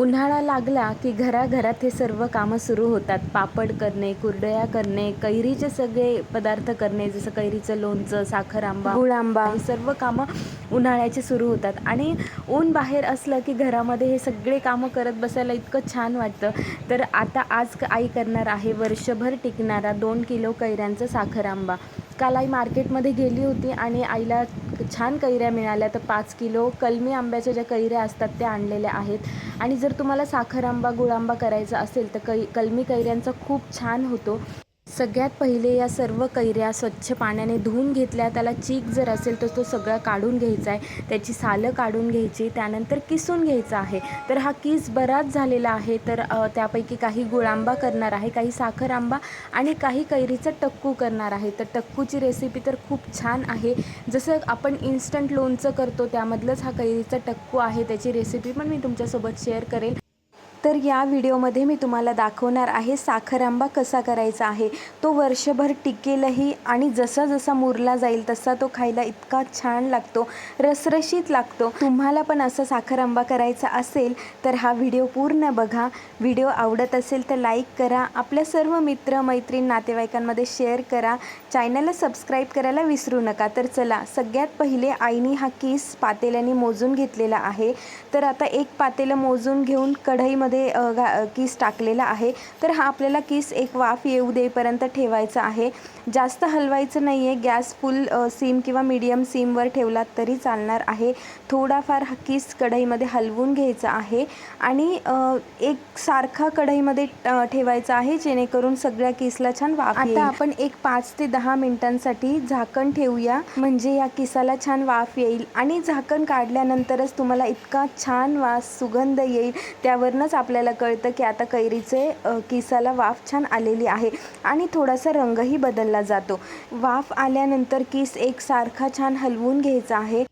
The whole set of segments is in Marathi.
उन्हाळा लागला की घराघरात हे सर्व कामं सुरू होतात. पापड करणे कुरडया करणे कैरीचे सगळे पदार्थ करणे जसं कैरीचं लोणचं साखर आंबा गुळ आंबा हे सर्व कामं उन्हाळ्याचे सुरू होतात. आणि ऊन बाहेर असलं की घरामध्ये हे सगळे कामं करत बसायला इतकं छान वाटतं. तर आता आज आई करणार आहे वर्षभर टिकणारा दोन किलो कैऱ्यांचा साखर आंबा. काल आई मार्केटमध्ये गेली होती आणि आईला छान कैऱ्या मिळाल्या. तर पाच किलो कलमी आंब्याच्या ज्या कैऱ्या असतात त्या आणलेल्या आहेत. आणि जर तुम्हाला साखर आंबा गुळ आंबा करायचा असेल तर कै कलमी कैऱ्यांचा खूप छान होतो. सगळ्यात पहिले या सर्व कैऱ्या स्वच्छ पाण्याने धुवून घेतल्या. त्याला चीक जर असेल तर तो सगळा काढून घ्यायचा आहे. त्याची सालं काढून घ्यायची त्यानंतर किसून घ्यायचा आहे. तर हा किस बराच झालेला आहे. तर त्यापैकी काही गुळांबा करणार आहे काही साखर आंबा आणि काही कैरीचं टक्कू करणार आहे. तर टक्कूची रेसिपी तर खूप छान आहे. जसं आपण इन्स्टंट लोणचं करतो त्यामधलंच हा कैरीचा टक्कू आहे. त्याची रेसिपी पण मी तुमच्यासोबत शेअर करेल. तर या व्हिडिओमध्ये मी तुम्हाला दाखवणार आहे साखर आंबा कसा करायचा आहे. तो वर्षभर टिकेलही आणि जसा जसा मुरला जाईल तसा तो खायला इतका छान लागतो रसरशीत लागतो. तुम्हाला पण असा साखर आंबा करायचा असेल तर हा व्हिडिओ पूर्ण बघा. व्हिडिओ आवडत असेल तर लाईक करा. आपल्या सर्व मित्र मैत्रीण नातेवाईकांमध्ये शेअर करा. चॅनलला सबस्क्राईब करायला विसरू नका. तर चला सगळ्यात पहिले आईने हा किस पातेल्याने मोजून घेतलेला आहे. तर आता एक पातेलं मोजून घेऊन कढईमध्ये अ, किस टाकलेला आहे. तर हा आपल्याला किस एक वाफ येऊ देईपर्यंत ठेवायचा आहे. जास्त हलवायचं नाही आहे गॅस फुल सीम किंवा मीडियम सीमवर ठेवलात तरी चालणार आहे. थोडाफार हा किस कढईमध्ये हलवून घ्यायचा आहे. आणि एक सारखा कढईमध्ये ठेवायचा आहे जेणेकरून सगळ्या किसला छान वाफ आता आपण एक पाच ते दहा मिनिटांसाठी झाकण ठेवूया. म्हणजे या किसाला छान वाफ येईल. आणि झाकण काढल्यानंतरच तुम्हाला इतका छान वास सुगंध येईल. त्यावरनंच आपल्याला कळतं की आता कैरीचे किसाला वाफ छान आलेली आहे आणि थोडासा रंगही बदलला जातो. वाफ आल्यानंतर किस एक सारखा छान हलवून घ्यायचा आहे.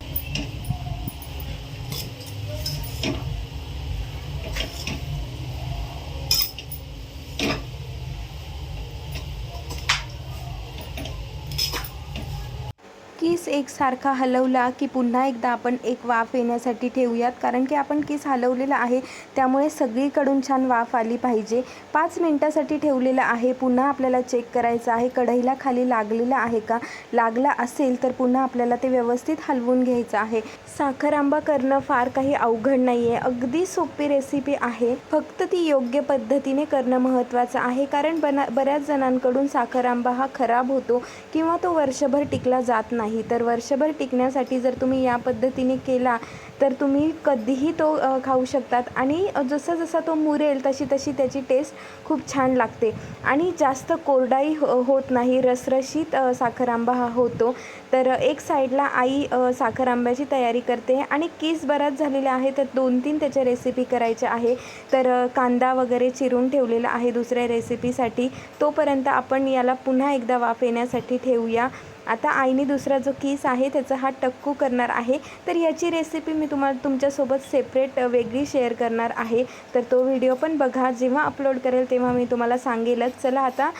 किस एकसारखा हलवला की पुन्हा एकदा आपण एक वाफ येण्यासाठी ठेवूयात? कारण की आपण किस हलवलेला आहे त्यामुळे सगळीकडून छान वाफ आली पाहिजे. पाच मिनटासाठी ठेवलेलं आहे. पुन्हा आपल्याला चेक करायचं आहे. कढईला खाली लागलेलं आहे का? लागला असेल तर पुन्हा आपल्याला ते व्यवस्थित हलवून घ्यायचं आहे. साखर आंबा करणं फार काही अवघड नाही आहे अगदी सोपी रेसिपी आहे. फक्त ती योग्य पद्धतीने करणं महत्त्वाचं आहे. कारण बना बऱ्याच जणांकडून साखर आंबा हा खराब होतो किंवा तो वर्षभर टिकला जात नाही. तर वर्षभर टिकण्यासाठी जर तुम्ही या पद्धतीने केला तर तुम्ही कधीही तो खाऊ शकतात. आणि जसा जसा तो मुरेल तशी तशी त्याची टेस्ट खूप छान लागते. आणि जास्त कोरडाही हो- होत नाही. रसरशीत साखर आंबा हा होतो. तर एक साईडला आई साखर आंब्याची तयारी करते. आणि केस बराच झालेले आहे तर दोन तीन त्याच्या रेसिपी करायच्या आहे. तर कांदा वगैरे चिरून ठेवलेला आहे दुसऱ्या रेसिपीसाठी. तोपर्यंत आपण याला पुन्हा एकदा वाफ येण्यासाठी ठेवूया. आता आईने दुसरा जो केस आहे त्याचा हा टक्कू करणार आहे. तर याची रेसिपी मी तुम्हाला तुमच्यासोबत सेपरेट वेगळी शेअर करणार आहे. तर तो व्हिडिओ पण बघा. जेव्हा अपलोड करेल तेव्हा मी तुम्हाला सांगेलच. चला आता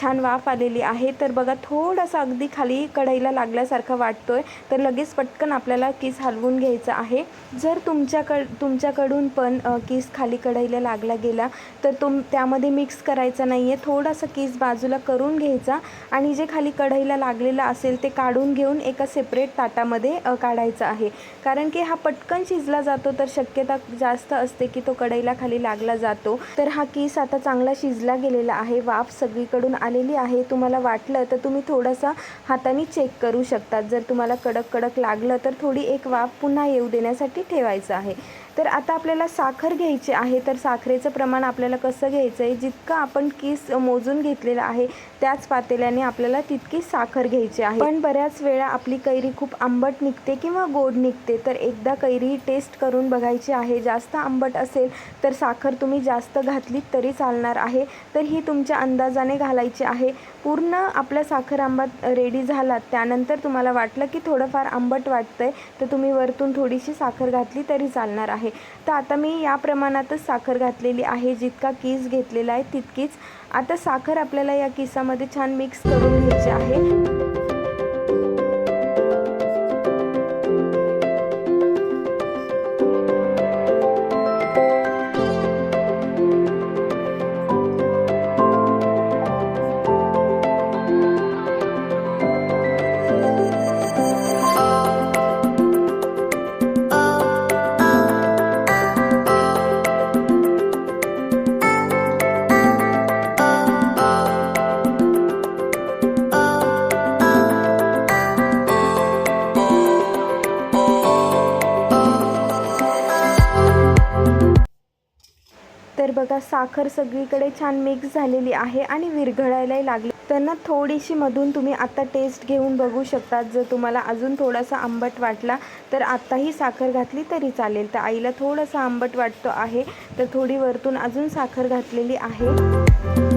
छान वाफ आलेली आहे. तर बघा थोडासा अगदी खाली कढईला लागल्यासारखं आहे तर लगेच पटकन आपल्याला केस हलवून घ्यायचा आहे. जर तुमच्याकड तुमच्याकडून पण केस खाली कढईला लागला गेला तर तुम त्यामध्ये मिक्स करायचा नाही आहे थोडासा केस बाजूला करून घ्यायचा. आणि जे खाली कढईला लागलेलं असेल ते काढून घेऊन एका सेपरेट ताटामध्ये काढायचं आहे. कारण की हा पटकन शिजला जातो तर शक्यता जास्त असते की तो कढईला खाली लागला जातो. तर हा किस आता चांगला शिजला गेलेला आहे वाफ सगळीकडून आलेली आहे. तुम्हाला वाटलं तर तुम्ही थोडासा हाताने चेक करू शकतात. जर तुम्हाला कडक कडक लागलं तर थोडी एक वाफ पुन्हा येऊ देण्यासाठी ठेवायचं आहे. तर आता आपल्याला साखर घ्यायची आहे तर साखरेचं प्रमाण आपल्याला कसं घ्यायचं आहे? जितकं आपण किस मोजून घेतलेलं आहे त्याच पातेल्याने आपल्याला तितकी साखर घ्यायची आहे. पण बऱ्याच वेळा आपली कैरी खूप आंबट निघते किंवा गोड निघते तर एकदा कैरी टेस्ट करून बघायची आहे. जास्त आंबट असेल तर साखर तुम्ही जास्त घातलीत तरी चालणार आहे. तर ही तुमच्या अंदाजाने घालायची आहे. पूर्ण आपला साखर आंबा रेडी झाला त्यानंतर तुम्हाला वाटलं की थोडंफार आंबट वाटतंय तर तुम्ही वरतून थोडीशी साखर घातली तरी चालणार आहे. तर आता मी या प्रमाणातच साखर घातलेली आहे. जितका किस घेतलेला आहे तितकीच. आता साखर आपल्याला या किसामध्ये छान मिक्स करून घ्यायची आहे. आता साखर सगळीकडे छान मिक्स झालेली आहे आणि विरघळायलाही लागली. त्यांना थोडीशी मधून तुम्ही आता टेस्ट घेऊन बघू शकता जर तुम्हाला अजून थोडासा आंबट वाटला तर आत्ताही साखर घातली तरी चालेल. तर आईला थोडासा आंबट वाटतो आहे तर थोडी वरतून अजून साखर घातलेली आहे.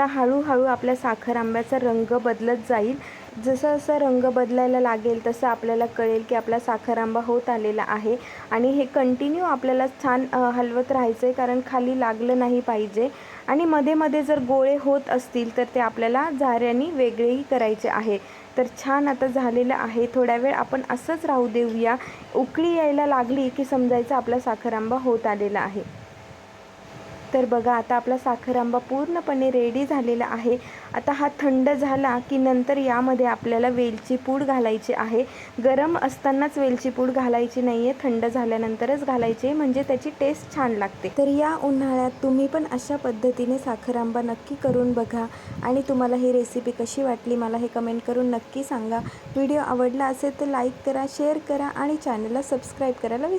आता हळूहळू आपल्या साखर आंब्याचा रंग बदलत जाईल. जसं जसं रंग बदलायला लागेल तसं आपल्याला कळेल की आपला साखर आंबा होत आलेला आहे. आणि हे कंटिन्यू आपल्याला छान हलवत राहायचं आहे कारण खाली लागलं नाही पाहिजे. आणि मध्ये मध्ये जर गोळे होत असतील तर ते आपल्याला झाऱ्याने वेगळेही करायचे आहे. तर छान आता झालेलं आहे. थोड्या वेळ आपण असंच राहू देऊया. उकळी यायला लागली की समजायचं आपला साखर आंबा होत आलेला आहे. तर बघा आता आपला साखर आंबा पूर्णपणे रेडी झालेला आहे. आता हा थंड झाला की नंतर यामध्ये आपल्याला वेलची पूड घालायची आहे. गरम असतानाच वेलची पूड घालायची नाही आहे थंड झाल्यानंतरच घालायची आहे म्हणजे त्याची टेस्ट छान लागते. तर या उन्हाळ्यात तुम्ही पण अशा पद्धतीने साखर आंबा नक्की करून बघा आणि तुम्हाला ही रेसिपी कशी वाटली मला हे कमेंट करून नक्की सांगा. व्हिडिओ आवडला असेल तर लाईक करा शेअर करा आणि चॅनलला सबस्क्राईब करायला विसरू